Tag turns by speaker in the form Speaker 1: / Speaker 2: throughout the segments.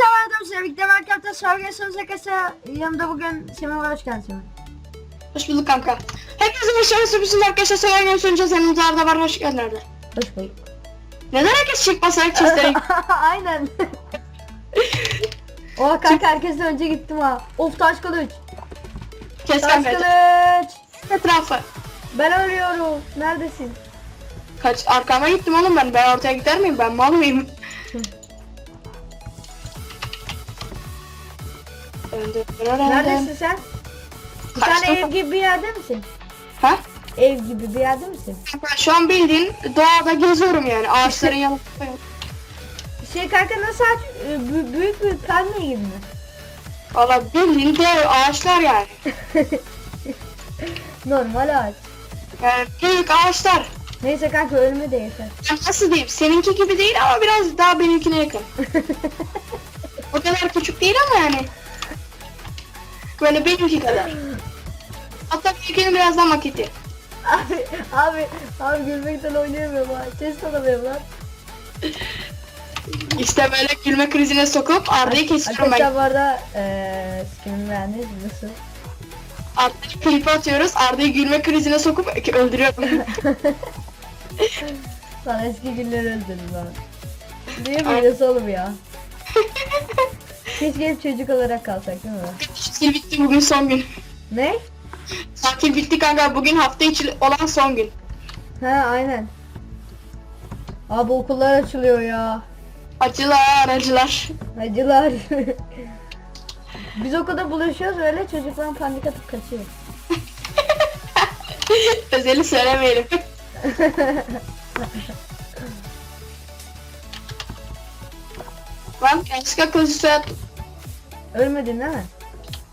Speaker 1: Havada size birlikte Minecraft'ta Survival Sonuza Kasa yanımda bugün Semih var hoş geldin Semih.
Speaker 2: Hoş bulduk kanka. Hepinize hoş geldiniz. Arkadaşlar sever gelmiş önce senin da var hoş geldin.
Speaker 1: Hoş bulduk.
Speaker 2: Neden herkes çift basarak çizgileri
Speaker 1: Aynen. Oha kanka herkesten önce gittim ha. Of taş kılıç.
Speaker 2: kes
Speaker 1: Taş
Speaker 2: kanka
Speaker 1: kılıç.
Speaker 2: etrafı.
Speaker 1: Ben ölüyorum. Neredesin?
Speaker 2: Kaç arkama gittim oğlum ben. Ben ortaya gider miyim? Ben mal mıyım?
Speaker 1: Neredesin sen? Bir
Speaker 2: Kaçta
Speaker 1: tane ev gibi bir yerde misin?
Speaker 2: Ha?
Speaker 1: Ev gibi bir yerde misin?
Speaker 2: Ben şu an bildiğin doğada geziyorum yani. Ağaçların yanında.
Speaker 1: Şey kanka nasıl aç? e, bü- büyük bir palmiye gibi mi?
Speaker 2: Valla bildiğin dev ağaçlar yani.
Speaker 1: Normal ağaç.
Speaker 2: Yani büyük ağaçlar.
Speaker 1: Neyse kanka ölme de yeter.
Speaker 2: Yani nasıl diyeyim? Seninki gibi değil ama biraz daha benimkine yakın. o kadar küçük değil ama yani. Böyle benimki kadar. Hatta benimkinin biraz daha maketi.
Speaker 1: Abi abi abi gülmekten oynayamıyorum ha. Ses alamıyorum lan.
Speaker 2: İşte böyle gülme krizine sokup Arda'yı kesiyorum
Speaker 1: Arkadaşlar
Speaker 2: ben.
Speaker 1: bu arada eee skinimi beğendiniz mi? Nasıl?
Speaker 2: Arda'yı klipi atıyoruz. Arda'yı gülme krizine sokup öldürüyorum.
Speaker 1: Lan eski günleri özledim lan. Niye böylesi oğlum ya? Keşke hep çocuk olarak kalsak değil mi?
Speaker 2: Tatil bitti bugün son gün.
Speaker 1: Ne?
Speaker 2: Tatil bitti kanka bugün hafta içi olan son gün.
Speaker 1: Ha aynen. Abi okullar açılıyor ya.
Speaker 2: Acılar acılar.
Speaker 1: Acılar. Biz okulda buluşuyoruz öyle çocuklar panik atıp kaçıyor.
Speaker 2: Özeli söylemeyelim. Ben yanlışlıkla attım.
Speaker 1: Ölmedin değil mi?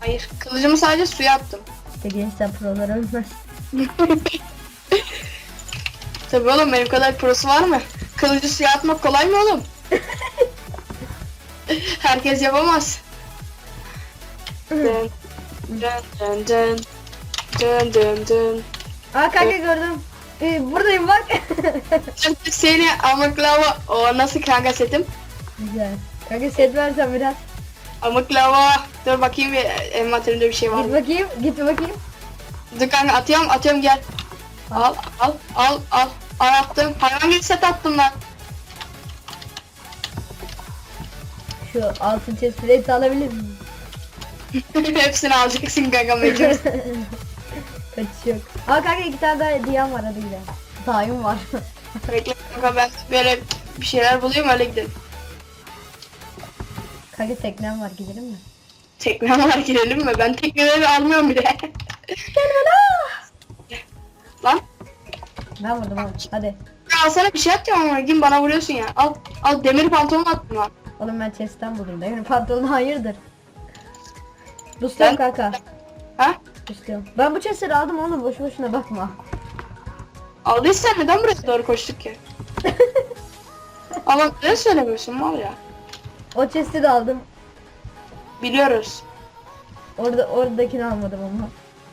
Speaker 2: Hayır kılıcımı sadece suya attım.
Speaker 1: İşte gençler prolar ölmez.
Speaker 2: Tabii oğlum benim kadar prosu var mı? Kılıcı suya atmak kolay mı oğlum? Herkes yapamaz. dön dön dön dön dön dön dön.
Speaker 1: Aa kanka gördüm. Ee, buradayım bak.
Speaker 2: Seni amaklava o nasıl kanka setim?
Speaker 1: Güzel. Kanka set versen biraz.
Speaker 2: Amaklava dur bakayım bir envanterimde bir şey var
Speaker 1: Git
Speaker 2: mı?
Speaker 1: bakayım. Git bakayım.
Speaker 2: Dur kanka atıyorum atıyorum gel. Al al al al al attım. Hayvan gibi set attım lan.
Speaker 1: Şu altın chest plate alabilir miyim?
Speaker 2: Hepsini alacaksın kanka mecbur.
Speaker 1: Kaçış yok. Aa kanka iki tane daha hediyem var hadi gidelim. Daim var.
Speaker 2: Bekle kanka ben böyle bir şeyler bulayım öyle gidelim.
Speaker 1: Kanka teknem var gidelim mi?
Speaker 2: Tekne var girelim mi? Ben tekneleri almıyorum bile.
Speaker 1: Gelme la.
Speaker 2: Lan
Speaker 1: Ben vurdum abi. Hadi.
Speaker 2: ya alsana bir şey atacağım ama Gim bana vuruyorsun ya. Al al demir pantolon attım lan.
Speaker 1: Oğlum ben chest'ten bulayım. Demir pantolon hayırdır. Busluyorum
Speaker 2: Ben-
Speaker 1: kanka.
Speaker 2: Ha?
Speaker 1: Busluyorum. Ben bu chest'leri aldım oğlum boşu boşuna bakma.
Speaker 2: Aldıysan neden buraya doğru koştuk ki? ama ne söylemiyorsun mal ya?
Speaker 1: O chest'i de aldım.
Speaker 2: Biliyoruz.
Speaker 1: Orada oradakini almadım ama.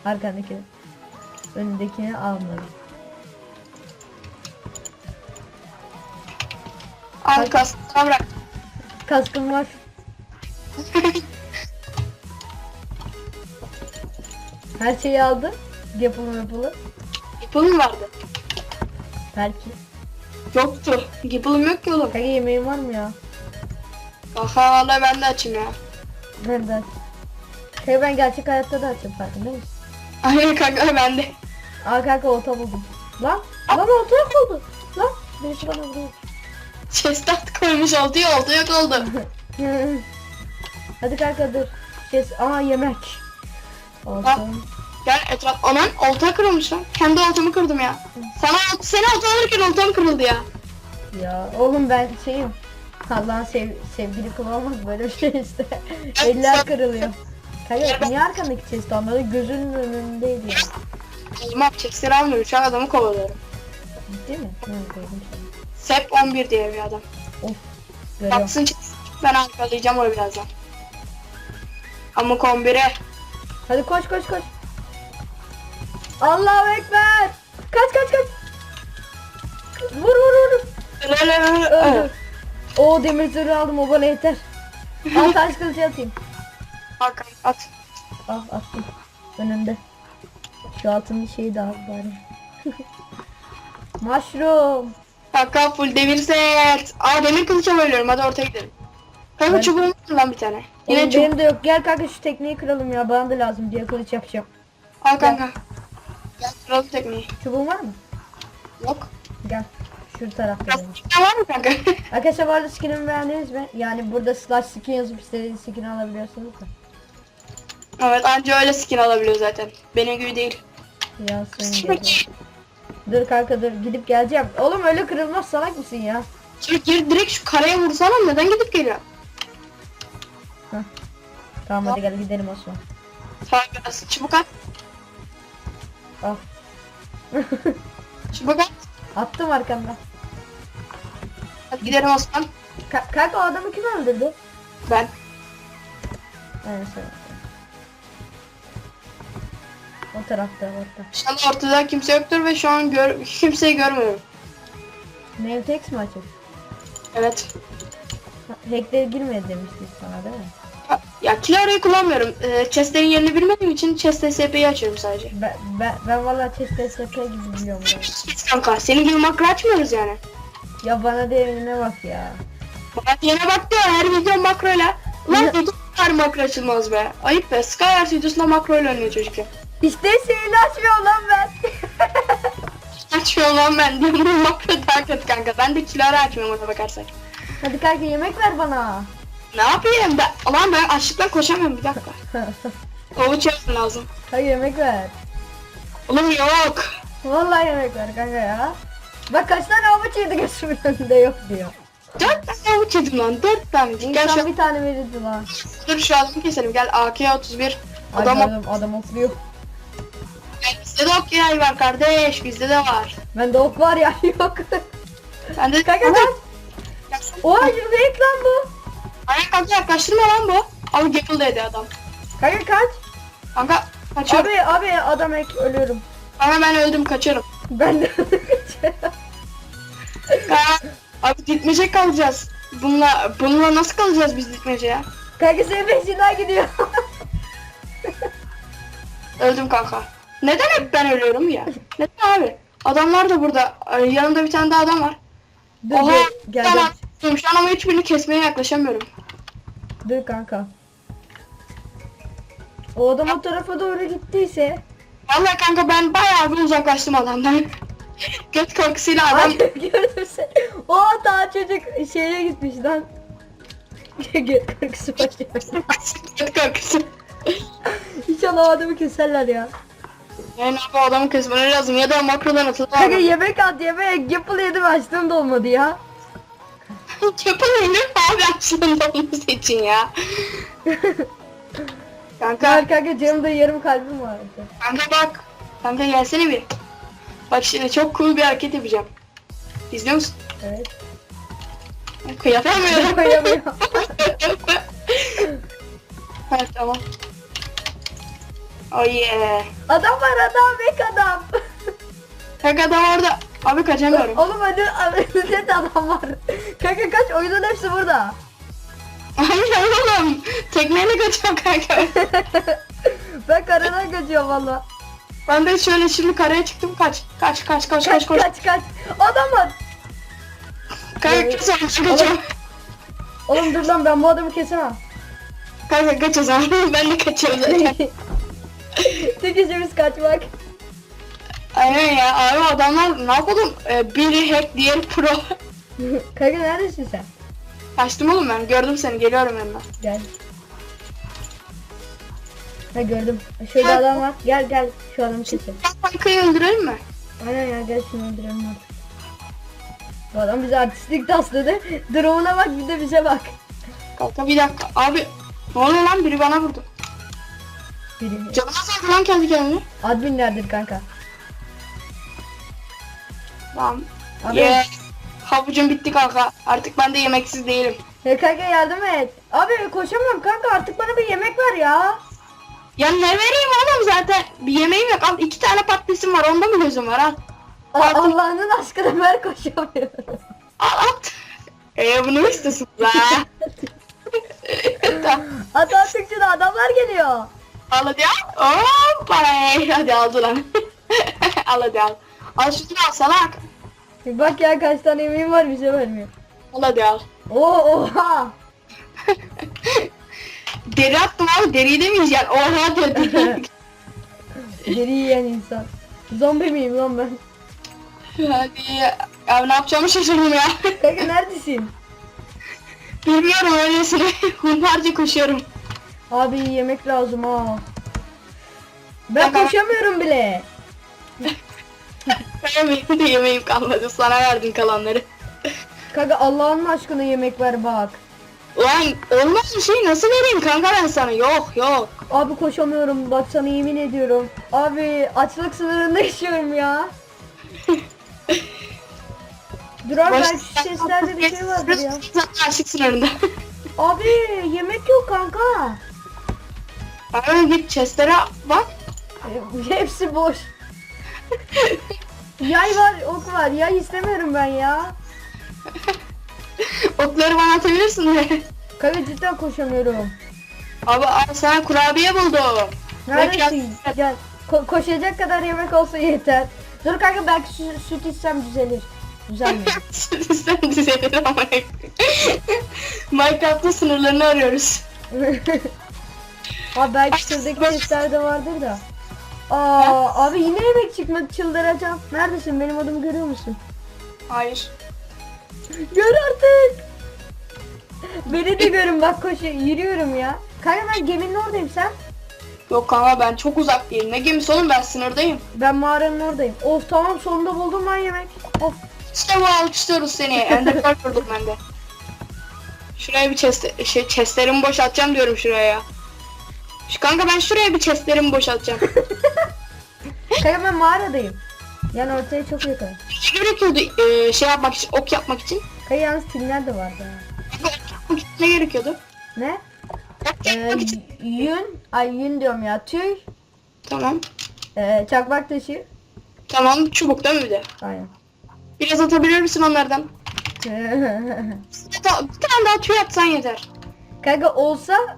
Speaker 1: Arkandakini. Önündekini almadım.
Speaker 2: Al
Speaker 1: Kanka-
Speaker 2: kasına bırak.
Speaker 1: Kaskım var. Her şeyi aldım. Yapılı yapılı.
Speaker 2: Gipulum vardı.
Speaker 1: Belki.
Speaker 2: Yoktu. Gipulum yok ki oğlum.
Speaker 1: Kanka yemeğin var mı ya?
Speaker 2: Aha valla ben de açım ya.
Speaker 1: Nerede aç? Kanka ben gerçek hayatta da açım farkında mısın?
Speaker 2: Hayır kanka ben de.
Speaker 1: Aa kanka olta buldum. Lan! Lan olta yok oldu. Lan! Birisi bana vuruyor.
Speaker 2: Chestat koymuş oldu ya oldu yok oldu.
Speaker 1: Hadi kanka dur. Kes. Aa yemek. Olsun.
Speaker 2: Gel etraf anan olta kırılmış lan. Kendi oltamı kırdım ya. Sana seni olta alırken oltam kırıldı ya.
Speaker 1: Ya oğlum ben şeyim. Allah'ın sev sevgili olmaz böyle bir şey işte. Eller kırılıyor. Kanka niye arkandaki chest almadı? Gözünün önündeydi ya.
Speaker 2: Olmam chestleri almıyorum. Şu an adamı kovalıyorum.
Speaker 1: Ciddi mi? Hı.
Speaker 2: Sep 11 diye bir adam.
Speaker 1: Of. Görüyorum.
Speaker 2: Baksın. Ben arkalayacağım onu birazdan. Amuk 11'e.
Speaker 1: Hadi koş koş koş. Allahu Ekber. Kaç kaç kaç. Vur vur vur. Öldür. O demir zırhı aldım o bana yeter. Al taş kılıcı atayım.
Speaker 2: Kanka at.
Speaker 1: Al attım. Önümde. Şu altın şeyi de al bari. Mushroom.
Speaker 2: Kanka full demir set. Aa demir kılıça bölüyorum hadi ortaya gidelim. Kanka
Speaker 1: Ben-
Speaker 2: çubuğum var lan bir tane. Yine
Speaker 1: Oğlum
Speaker 2: çubuk.
Speaker 1: benim de yok. Gel kanka şu tekneyi kıralım ya. Bana da lazım diye kılıç yapacağım.
Speaker 2: Al kanka. Gel kıralım tekneyi.
Speaker 1: Çubuğun var mı?
Speaker 2: Yok.
Speaker 1: Şu tarafta.
Speaker 2: Lastikten var mı kanka?
Speaker 1: Arkadaşlar bu arada skinimi beğendiniz mi? Yani burada slash skin yazıp istediğiniz skin alabiliyorsunuz da.
Speaker 2: evet anca öyle skin alabiliyor zaten. Benim gibi değil. Şimdi
Speaker 1: dedi. Dur kanka dur gidip geleceğim. Oğlum öyle kırılmaz salak mısın ya?
Speaker 2: Gir, gir direkt şu karaya vursana neden gidip geliyor?
Speaker 1: Tamam hadi gel gidelim Osman.
Speaker 2: Tamam biraz çubuk at.
Speaker 1: Al.
Speaker 2: Çubuk at.
Speaker 1: Attım arkamda.
Speaker 2: Hadi gidelim Osman.
Speaker 1: Ka- kanka o adamı kim öldürdü?
Speaker 2: Ben.
Speaker 1: Aynen sen. O tarafta orta.
Speaker 2: Şu an ortada kimse yoktur ve şu an gör, kimseyi görmüyorum.
Speaker 1: Nevtex mi açık?
Speaker 2: Evet.
Speaker 1: Ha, Hack'te girmedi demiştik sana değil mi?
Speaker 2: Ya Clara'yı kullanmıyorum. Ee, chestlerin yerini bilmediğim için chest SCP'yi açıyorum sadece.
Speaker 1: Ben, ben, ben valla chest SP gibi biliyorum ben.
Speaker 2: Kanka senin gibi makro açmıyoruz yani.
Speaker 1: Ya bana değerine bak ya.
Speaker 2: Bak yine bak diyor her video makroyla. Ulan
Speaker 1: Ya-
Speaker 2: her makro açılmaz be. Ayıp be. Skywars videosunda makroyla oynuyor çocuk ya.
Speaker 1: İşte şeyini açmıyor lan ben.
Speaker 2: Açmıyor lan ben diyorum bu makro daha kötü kanka. Ben de Clara açmıyorum ona bakarsak.
Speaker 1: Hadi kanka yemek ver bana.
Speaker 2: Ne yapayım ben? Ulan ben açlıktan koşamıyorum bir dakika. Havuç yapmam lazım.
Speaker 1: Hadi yemek ver.
Speaker 2: Oğlum yok.
Speaker 1: Vallahi yemek ver kanka ya. Bak kaç tane havuç yedi gözümün önünde yok diyor.
Speaker 2: Dört tane havuç yedim lan. Dört tane. Gel
Speaker 1: İnsan
Speaker 2: şu
Speaker 1: bir tane verirdi lan.
Speaker 2: dur şu adamı keselim. Gel AK-31.
Speaker 1: Ay
Speaker 2: Adam,
Speaker 1: adam, adam.
Speaker 2: Gel, bizde de ok var kardeş. Bizde de var.
Speaker 1: Bende ok var ya yok.
Speaker 2: Ben de
Speaker 1: kanka kaç. Oha yürüyek lan bu.
Speaker 2: Aynen kanka yaklaştırma lan bu. Al Gapple dedi adam.
Speaker 1: Kanka kaç.
Speaker 2: Kanka kaçıyorum.
Speaker 1: Abi abi adam ek ölüyorum.
Speaker 2: Kanka ben öldüm kaçıyorum.
Speaker 1: Ben de kaçıyorum.
Speaker 2: Kanka, abi gitmeyecek kalacağız. Bununla, bununla nasıl kalacağız biz gitmece ya?
Speaker 1: Kanka senin peşinden gidiyor.
Speaker 2: Öldüm kanka. Neden hep ben ölüyorum ya? Neden abi? Adamlar da burada. Yanımda bir tane daha adam var.
Speaker 1: dur
Speaker 2: Oha.
Speaker 1: gel, gel.
Speaker 2: Tamam. Şu an ama hiçbirini kesmeye yaklaşamıyorum.
Speaker 1: Dur kanka. O adam o tarafa doğru gittiyse.
Speaker 2: Vallahi kanka ben bayağı bir uzaklaştım adamdan. Göt korkusuyla adam
Speaker 1: Ay gördüm seni. O daha çocuk şeye gitmiş lan. Göt korkusu başlıyor.
Speaker 2: göt korkusu.
Speaker 1: İnşallah o adamı keserler ya.
Speaker 2: Yani abi adamı kesmeleri lazım ya da makrodan atılır.
Speaker 1: Kanka yemek at yemek. Yapıl yedim açtım da olmadı ya.
Speaker 2: Yapın mi abi olması için ya. kanka,
Speaker 1: Kanka, kanka canımda yarım kalbim vardı.
Speaker 2: kanka bak. Kanka gelsene bir. Bak şimdi çok cool bir hareket yapacağım. İzliyor musun?
Speaker 1: Evet.
Speaker 2: Kanka yapamıyorum.
Speaker 1: Koyamıyorum.
Speaker 2: evet tamam. Oh yeah.
Speaker 1: Adam var adam bek adam.
Speaker 2: Kanka adam orada. Abi kaçamıyorum.
Speaker 1: Oğlum önü, önünde de adam var. Kanka kaç oyunun hepsi burada.
Speaker 2: Hayır oğlum. Tekneyle kaçıyorum kanka.
Speaker 1: ben karadan kaçıyorum valla.
Speaker 2: Ben de şöyle şimdi karaya çıktım kaç. Kaç kaç kaç kaç
Speaker 1: Kaç
Speaker 2: kaç.
Speaker 1: kaç kaç. Adam var.
Speaker 2: Kanka kaç sonra kaçıyorum.
Speaker 1: Oğlum dur lan ben bu adamı kesemem.
Speaker 2: Kanka kaç o zaman. ben de kaçıyorum zaten.
Speaker 1: Tek işimiz kaçmak.
Speaker 2: Aynen ya abi adamlar ne yapalım? Ee, biri hack diğeri pro.
Speaker 1: Kanka neredesin sen?
Speaker 2: Kaçtım oğlum ben gördüm seni geliyorum yanına.
Speaker 1: Gel. Ha gördüm. Şurada
Speaker 2: Ha.
Speaker 1: adam var. Gel gel şu adamı keselim.
Speaker 2: Ben kankayı öldürelim mi?
Speaker 1: Aynen ya gel şunu öldürelim artık. Bu adam bize artistlik tasladı. Drone'a bak bir de bize bak.
Speaker 2: Kanka bir dakika abi. Ne oluyor lan biri bana vurdu.
Speaker 1: Biri.
Speaker 2: Canına saldı lan kendi kendine.
Speaker 1: Adminlerdir kanka.
Speaker 2: Tamam.
Speaker 1: Abi.
Speaker 2: Ye. Havucum bitti kanka. Artık ben de yemeksiz değilim.
Speaker 1: HKG yardım et. Abi koşamıyorum kanka artık bana bir yemek ver ya.
Speaker 2: Ya ne vereyim oğlum zaten bir yemeğim yok. Al iki tane patatesim var onda mı gözüm var al. Artık...
Speaker 1: Allah'ının aşkına ver koşamıyorum.
Speaker 2: Al at. Eee bunu mu istiyorsun ha?
Speaker 1: at artık şunu adamlar geliyor.
Speaker 2: Al hadi al. Oo, parayı. Hadi al lan. al hadi al. Al şunu al salak.
Speaker 1: Bir bak ya kaç tane yemeğim var bir şey vermiyor.
Speaker 2: Al hadi al.
Speaker 1: Oo oha.
Speaker 2: Deri attım abi deriyi de mi yiyeceksin? Oha diyor
Speaker 1: deri. Yiyen insan. Zombi miyim lan ben?
Speaker 2: Hadi ya. Abi ne yapacağımı şaşırdım ya.
Speaker 1: Kanka neredesin?
Speaker 2: Bilmiyorum öylesine. Şey. Hunharca koşuyorum.
Speaker 1: Abi yemek lazım ha. Ben
Speaker 2: Kanka-
Speaker 1: koşamıyorum bile.
Speaker 2: Tamam benim de yemeğim kalmadı. Sana verdim kalanları.
Speaker 1: Kanka Allah'ın aşkına yemek ver bak.
Speaker 2: Ulan olmaz bir şey nasıl vereyim kanka ben sana? Yok yok.
Speaker 1: Abi koşamıyorum bak sana yemin ediyorum. Abi açlık sınırında yaşıyorum ya. Dur abi belki şu seslerde bir şey vardır ya.
Speaker 2: Aşık sınırında.
Speaker 1: Abi yemek yok kanka.
Speaker 2: Abi git chestlere bak.
Speaker 1: Hepsi boş. Yay var, ok var. Yay istemiyorum ben ya.
Speaker 2: Okları bana atabilirsin de.
Speaker 1: Kanka cidden koşamıyorum.
Speaker 2: Abi ay sana kurabiye buldum.
Speaker 1: Neredesin? Gel. Ko- koşacak kadar yemek olsa yeter. Dur kanka belki sü- süt içsem düzelir. Düzelmiyor.
Speaker 2: Sen düzelir ama. Minecraft'ın sınırlarını arıyoruz.
Speaker 1: Abi belki şuradaki sütlerde vardır da. Aa, abi yine yemek çıkmadı çıldıracağım. Neredesin? Benim adımı görüyor musun?
Speaker 2: Hayır.
Speaker 1: Gör artık. Beni de görün bak koşu yürüyorum ya. Kanka ben geminin oradayım sen.
Speaker 2: Yok kanka ben çok uzak değilim. Ne gemisi oğlum ben sınırdayım.
Speaker 1: Ben mağaranın oradayım. Of tamam sonunda buldum ben yemek. Of.
Speaker 2: İşte bu alkışlıyoruz seni. Enderpearl vurdum ben de. Şuraya bir chest, şey, chestlerimi boşaltacağım diyorum şuraya. Şu kanka ben şuraya bir chestlerimi boşaltacağım.
Speaker 1: Kanka ben mağaradayım. Yani ortaya çok yakın.
Speaker 2: Ne gerekiyordu e, şey yapmak için, ok yapmak için?
Speaker 1: Kanka yalnız piller de vardı.
Speaker 2: ok ne gerekiyordu?
Speaker 1: Ne?
Speaker 2: Ok
Speaker 1: Ee,
Speaker 2: için.
Speaker 1: yün, ay yün diyorum ya tüy,
Speaker 2: Tamam.
Speaker 1: ee, çakmak taşı.
Speaker 2: Tamam çubuk değil mi bir de?
Speaker 1: Aynen.
Speaker 2: Biraz atabilir misin onlardan? Bir ta- bir tane daha tüy atsan yeter.
Speaker 1: Kanka olsa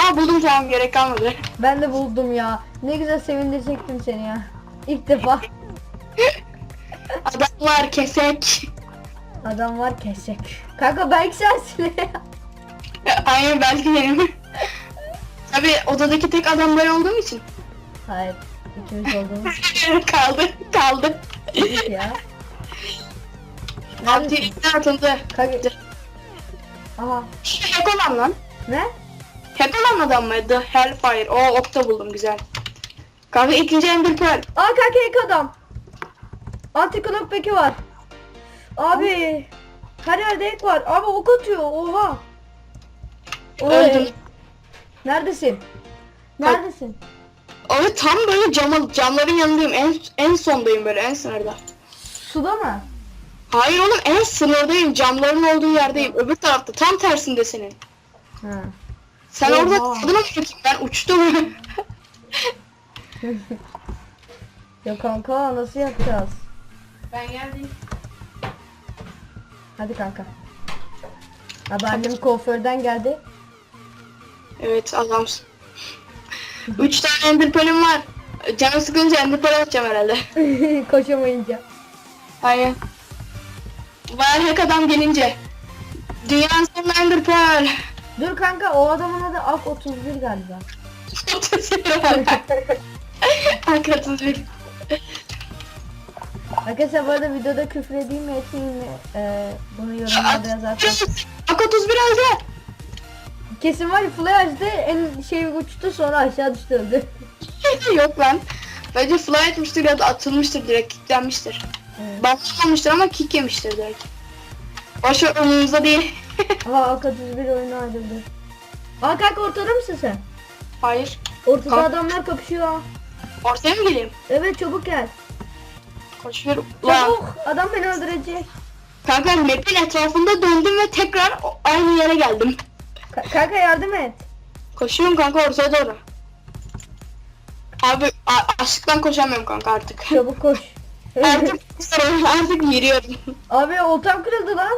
Speaker 2: Aa buldum tamam gerek kalmadı.
Speaker 1: Ben de buldum ya. Ne güzel sevindirecektim seni ya. İlk defa.
Speaker 2: Adam var kesek.
Speaker 1: Adam var kesek. Kanka belki sensin
Speaker 2: Aynen belki benim. Tabi odadaki tek adam ben olduğum için.
Speaker 1: Hayır. İkimiz olduğumuz
Speaker 2: için. kaldı.
Speaker 1: Kaldı. ya.
Speaker 2: Abi atıldı.
Speaker 1: Kanka. Aha.
Speaker 2: Yok olan lan.
Speaker 1: Ne?
Speaker 2: Kötü adam mı? The Hellfire. Oo okta buldum güzel. Kanka ikinci Ender Pearl.
Speaker 1: Aa kanka ilk adam. Antiklop peki var. Abi. Her yerde ek var. Abi ok atıyor. Oha. Oy.
Speaker 2: Öldüm.
Speaker 1: Neredesin? Neredesin?
Speaker 2: Abi tam böyle cam, camların yanındayım. En, en sondayım böyle en sınırda.
Speaker 1: Suda mı?
Speaker 2: Hayır oğlum en sınırdayım. Camların olduğu yerdeyim. Öbür tarafta tam tersinde senin.
Speaker 1: Ha.
Speaker 2: Sen
Speaker 1: Oha.
Speaker 2: orada tadına mı bakayım ben uçtum.
Speaker 1: ya kanka nasıl yapacağız?
Speaker 2: Ben geldim.
Speaker 1: Hadi kanka. Abi annem kuaförden geldi.
Speaker 2: Evet adamsın. Üç tane enderpearl'im var. Canım sıkınca enderpearl atacağım herhalde.
Speaker 1: Koşamayınca.
Speaker 2: Aynen. Bayağı hack adam gelince. Dünyanın sonunda enderpearl.
Speaker 1: Dur kanka o adamın adı Ak 31 galiba.
Speaker 2: 31 31.
Speaker 1: Arkadaşlar bu arada videoda küfür edeyim mi etmeyeyim mi? Ee, bunu yorumlarda yazarsın.
Speaker 2: Ak 31 öldü.
Speaker 1: Kesin var ya Flyer'de en şey uçtu sonra aşağı düştü öldü.
Speaker 2: Yok lan. Bence fly etmiştir ya da atılmıştır direkt kilitlenmiştir.
Speaker 1: Evet.
Speaker 2: Basmamıştır ama kick yemiştir direkt. Başka önümüzde değil.
Speaker 1: Aha AK-31 oyunu ayrıldı. AK ortada mısın sen?
Speaker 2: Hayır.
Speaker 1: Ortada
Speaker 2: Kalk.
Speaker 1: adamlar kapışıyor.
Speaker 2: Ortaya mı geleyim?
Speaker 1: Evet çabuk gel.
Speaker 2: Kaçıyorum.
Speaker 1: Çabuk adam beni öldürecek.
Speaker 2: Kanka map'in etrafında döndüm ve tekrar aynı yere geldim.
Speaker 1: Ka kanka yardım et.
Speaker 2: Koşuyorum kanka ortaya doğru. Abi açlıktan koşamıyorum kanka artık.
Speaker 1: Çabuk koş.
Speaker 2: artık artık yürüyorum.
Speaker 1: Abi oltam kırıldı lan.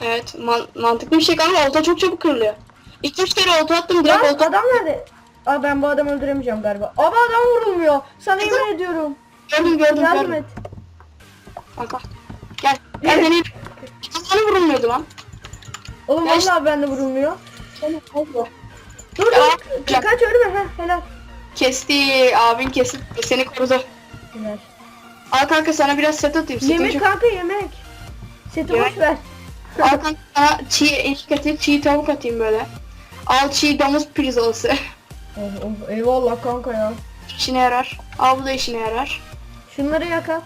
Speaker 2: Evet man- mantıklı bir şey ama olta çok çabuk kırılıyor. İlk üç kere olta attım direkt
Speaker 1: Lan
Speaker 2: olta
Speaker 1: adam nerede? Aa ben bu adamı öldüremeyeceğim galiba. Ama adam vurulmuyor. Sana yemin ediyorum.
Speaker 2: gördüm gördüm
Speaker 1: Yardım
Speaker 2: gördüm.
Speaker 1: et.
Speaker 2: Kanka. Gel. Gel deneyim. Sana vurulmuyordu lan.
Speaker 1: Oğlum
Speaker 2: Ya işte-
Speaker 1: vallahi bende vurulmuyor. Dur
Speaker 2: Ya,
Speaker 1: dur.
Speaker 2: ya.
Speaker 1: Kaç ölme. Heh helal.
Speaker 2: Kesti. Abin kesti. Seni korudu.
Speaker 1: Helal.
Speaker 2: Al kanka sana biraz set atayım. Setin
Speaker 1: Yemek
Speaker 2: çok-
Speaker 1: kanka yemek. Seti boş
Speaker 2: Yemek.
Speaker 1: ver.
Speaker 2: Kanka sana çiğ atayım. Çiğ tavuk atayım böyle. Al çiğ domuz pirzolası.
Speaker 1: Oh, oh, eyvallah kanka ya.
Speaker 2: işine yarar. Al bu da işine yarar.
Speaker 1: Şunları yakak.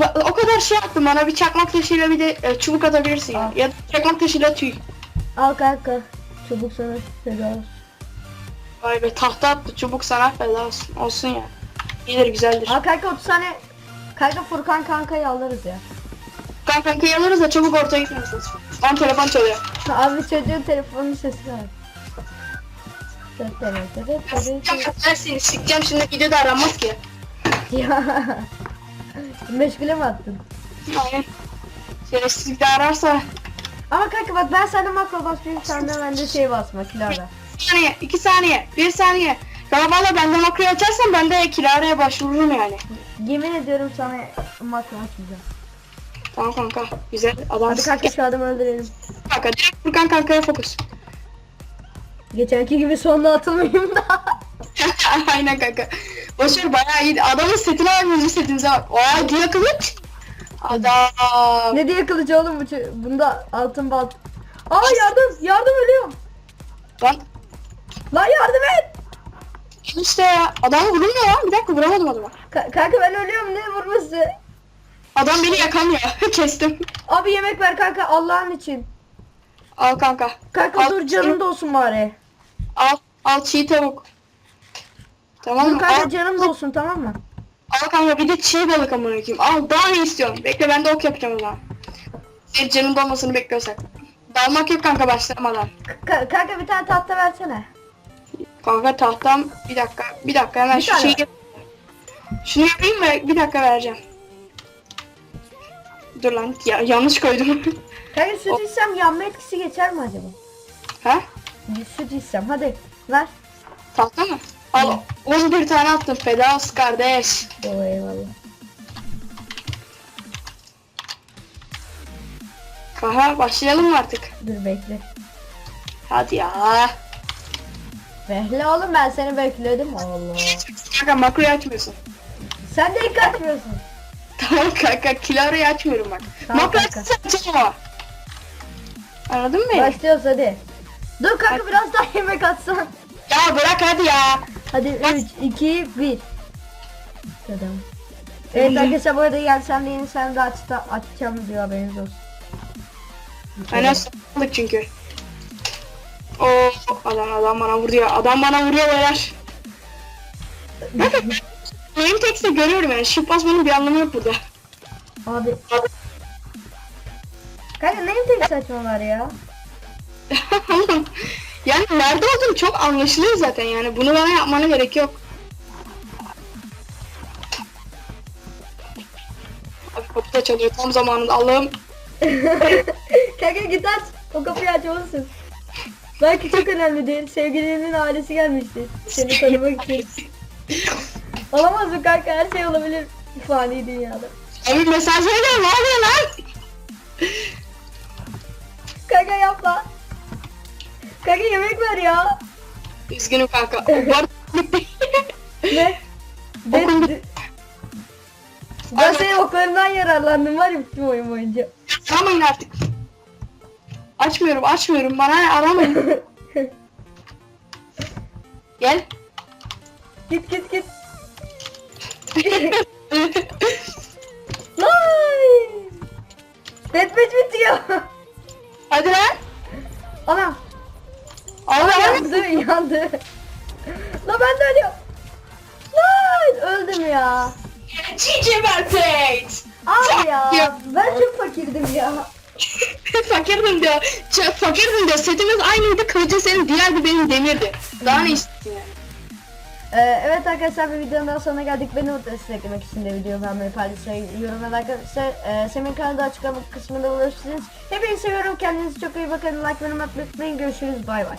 Speaker 2: Bak, o kadar şey attım bana bir çakmak taşıyla bir de e, çubuk atabilirsin.
Speaker 1: Al.
Speaker 2: Ya. ya da çakmak taşıyla tüy.
Speaker 1: Al kanka. Çubuk sana feda olsun.
Speaker 2: Vay be tahta attı çubuk sana feda olsun. Olsun ya. İyidir güzeldir.
Speaker 1: Al kanka 30 tane. Kanka Furkan kankayı alırız ya.
Speaker 2: Kanka kankayı alırız da çabuk ortaya gitmesin. Lan telefon çalıyor.
Speaker 1: Abi çocuğun telefonun sesi var.
Speaker 2: Sikeceğim sikeceğim şimdi videoda aranmaz ki.
Speaker 1: Ya. Meşgule mi attın?
Speaker 2: Aynen. Şerefsizlik de ararsa.
Speaker 1: Ama kanka bak ben sana makro basmayayım sen de bende şey basma kilara.
Speaker 2: Bir saniye, iki saniye, bir saniye. Ya valla benden makroyu açarsan ben de kiraraya başvururum yani.
Speaker 1: Yemin ediyorum sana makro açmayacağım.
Speaker 2: Tamam kanka, güzel adam.
Speaker 1: Hadi kanka şu adamı öldürelim.
Speaker 2: Kanka, direkt Furkan kankaya fokus.
Speaker 1: Geçenki gibi sonuna atılmayayım da.
Speaker 2: Aynen kanka. Boşver bayağı iyi. Adamın bak, bizim setimize. Oha diye kılıç. Adam.
Speaker 1: ne diye kılıcı oğlum bu Bunda altın balt. Aa yardım yardım ölüyorum.
Speaker 2: Lan
Speaker 1: Lan yardım et.
Speaker 2: işte ya. Adamı vurulmuyor lan. Bir dakika vuramadım adamı.
Speaker 1: Ka- kanka ben ölüyorum ne vurması?
Speaker 2: Adam beni yakamıyor. Kestim.
Speaker 1: Abi yemek ver kanka Allah'ın için.
Speaker 2: Al kanka.
Speaker 1: Kanka
Speaker 2: Al,
Speaker 1: dur canım da olsun bari.
Speaker 2: Al. Al çiğ tavuk. Tamam
Speaker 1: Dur
Speaker 2: mı?
Speaker 1: kanka
Speaker 2: Al,
Speaker 1: canım da olsun tamam mı?
Speaker 2: al kanka bir de çiğ balık amına koyayım. Al daha ne istiyorsun? Bekle ben de ok yapacağım o zaman. Senin canın dolmasını bekliyorsak. Dalmak yok kanka başlamadan.
Speaker 1: Ka- kanka bir tane tahta versene.
Speaker 2: Kanka tahtam bir dakika bir dakika hemen
Speaker 1: Bir
Speaker 2: şu
Speaker 1: tane.
Speaker 2: şeyi şunu yapayım mı bir dakika vereceğim. Dur lan ya, yanlış koydum.
Speaker 1: Kanka süt içsem yanma etkisi geçer mi acaba? Bir süt içsem hadi ver.
Speaker 2: Tahta mı? Al 11 tane attım feda olsun kardeş.
Speaker 1: Oo eyvallah.
Speaker 2: Kaha başlayalım mı artık?
Speaker 1: Dur bekle.
Speaker 2: Hadi ya.
Speaker 1: Bekle oğlum ben seni bekledim Allah.
Speaker 2: Kanka makroyu açmıyorsun.
Speaker 1: Sen de ilk açmıyorsun.
Speaker 2: Tamam kanka kiloyu açmıyorum bak.
Speaker 1: Tamam
Speaker 2: açacağım ama. Anladın mı?
Speaker 1: Başlıyoruz hadi. Dur kanka biraz daha yemek atsan.
Speaker 2: Ya bırak hadi ya.
Speaker 1: Hadi 3, 2, 1. Tamam. Evet arkadaşlar bu arada gelsem de yeni sen de açta, açacağım diyor haberiniz olsun.
Speaker 2: Aynen saldık çünkü. Oo adam adam bana vuruyor. Adam bana vuruyor beyler. Benim tekste görüyorum yani. Shift basmanın bir anlamı yok burada.
Speaker 1: Abi. Kanka neyin tek saçma var ya?
Speaker 2: Yani nerede olduğum çok anlaşılıyor zaten yani. Bunu bana yapmana gerek yok. Abi kapı da çalıyor tam zamanında Allah'ım.
Speaker 1: Kanka git aç. O kapıyı açmalısın. Belki çok önemli değil. Sevgilinin ailesi gelmişti. Seni tanımak için. Olamaz mı kanka? Her şey olabilir. Fani dünyada.
Speaker 2: Abi mesajlara gel ne oluyor lan?
Speaker 1: Kanka yapma. Kanka yemek ver ya.
Speaker 2: Üzgünüm kanka. Arada
Speaker 1: Ne? Ben, ben senin oklarından yararlandım var ya bütün oyun boyunca.
Speaker 2: Aramayın artık. Açmıyorum açmıyorum bana aramayın. Gel.
Speaker 1: git git git. Vay! Deathmatch bitiyor.
Speaker 2: Hadi lan.
Speaker 1: Ana.
Speaker 2: Allah
Speaker 1: yandı yandı. La ben de ölüyorum. Lan öldüm ya.
Speaker 2: GG Berkate.
Speaker 1: Abi
Speaker 2: Ya.
Speaker 1: ya ben çok fakirdim ya.
Speaker 2: fakirdim diyor. Çok fakirdim diyor. Setimiz aynıydı. Kılıcı senin diğer bir benim demirdi. Daha ne?
Speaker 1: Ee, evet arkadaşlar bir videonun daha sonuna geldik. Beni mutlu desteklemek için de video beğenmeyi paylaşmayı, yorum ve arkadaşlar e, Semih'in kanalda açıklama kısmında bulursunuz. Hepinizi seviyorum. Kendinize çok iyi bakın. Like ve atmayı unutmayın. Görüşürüz. Bay bay.